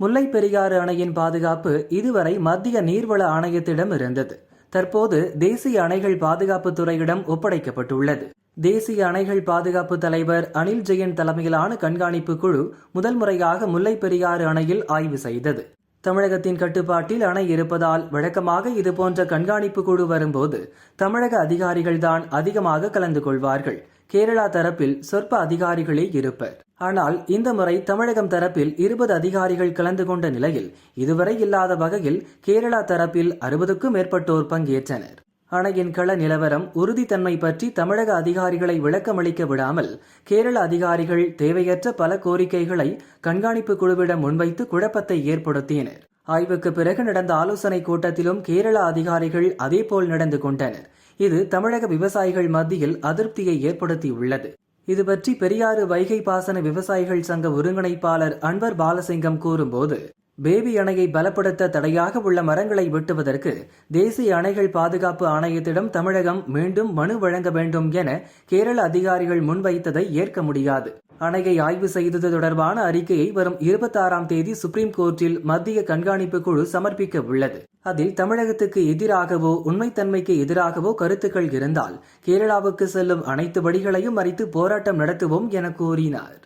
முல்லை பெரியாறு அணையின் பாதுகாப்பு இதுவரை மத்திய நீர்வள ஆணையத்திடம் இருந்தது. தற்போது தேசிய அணைகள் பாதுகாப்பு துறையிடம் ஒப்படைக்கப்பட்டுள்ளது. தேசிய அணைகள் பாதுகாப்பு தலைவர் அனில் ஜெயன் தலைமையிலான கண்காணிப்பு குழு முதல் முறையாக முல்லை பெரியாறு அணையில் ஆய்வு செய்தது. தமிழகத்தின் கட்டுப்பாட்டில் அணை இருப்பதால் வழக்கமாக இதுபோன்ற கண்காணிப்பு குழு வரும்போது தமிழக அதிகாரிகள்தான் அதிகமாக கலந்து கொள்வார்கள். கேரளா தரப்பில் சொற்ப அதிகாரிகளே இருப்பர். ஆனால் இந்த முறை தமிழகம் தரப்பில் இருபது அதிகாரிகள் கலந்து கொண்ட நிலையில் இதுவரை இல்லாத வகையில் கேரளா தரப்பில் அறுபதுக்கும் மேற்பட்டோர் பங்கேற்றனர். அணையின் கள நிலவரம் உறுதித்தன்மை பற்றி தமிழக அதிகாரிகளை விளக்கமளிக்க விடாமல் கேரள அதிகாரிகள் தேவையற்ற பல கோரிக்கைகளை கண்காணிப்பு குழுவிடம் முன்வைத்து குழப்பத்தை ஏற்படுத்தினர். ஆய்வுக்கு பிறகு நடந்த ஆலோசனை கூட்டத்திலும் கேரள அதிகாரிகள் அதேபோல் நடந்து கொண்டனர். இது தமிழக விவசாயிகள் மத்தியில் அதிருப்தியை ஏற்படுத்தியுள்ளது. இது பற்றி பெரியாறு வைகை பாசன விவசாயிகள் சங்க ஒருங்கிணைப்பாளர் அன்வர் பாலசிங்கம் கூறும்போது பேபி அணையை பலப்படுத்த தடையாக உள்ள மரங்களை வெட்டுவதற்கு தேசிய அணைகள் பாதுகாப்பு ஆணையத்திடம் தமிழகம் மீண்டும் மனு வழங்க வேண்டும் என கேரள அதிகாரிகள் முன்வைத்ததை ஏற்க முடியாது. அணையை ஆய்வு செய்தது தொடர்பான அறிக்கையை வரும் இருபத்தாறாம் தேதி சுப்ரீம் கோர்ட்டில் மத்திய கண்காணிப்பு குழு சமர்ப்பிக்க உள்ளது. அதில் தமிழகத்துக்கு எதிராகவோ உண்மைத்தன்மைக்கு எதிராகவோ கருத்துக்கள் இருந்தால் கேரளாவுக்கு செல்லும் அனைத்து வழிகளையும் மறித்து போராட்டம் நடத்துவோம் என கூறினார்.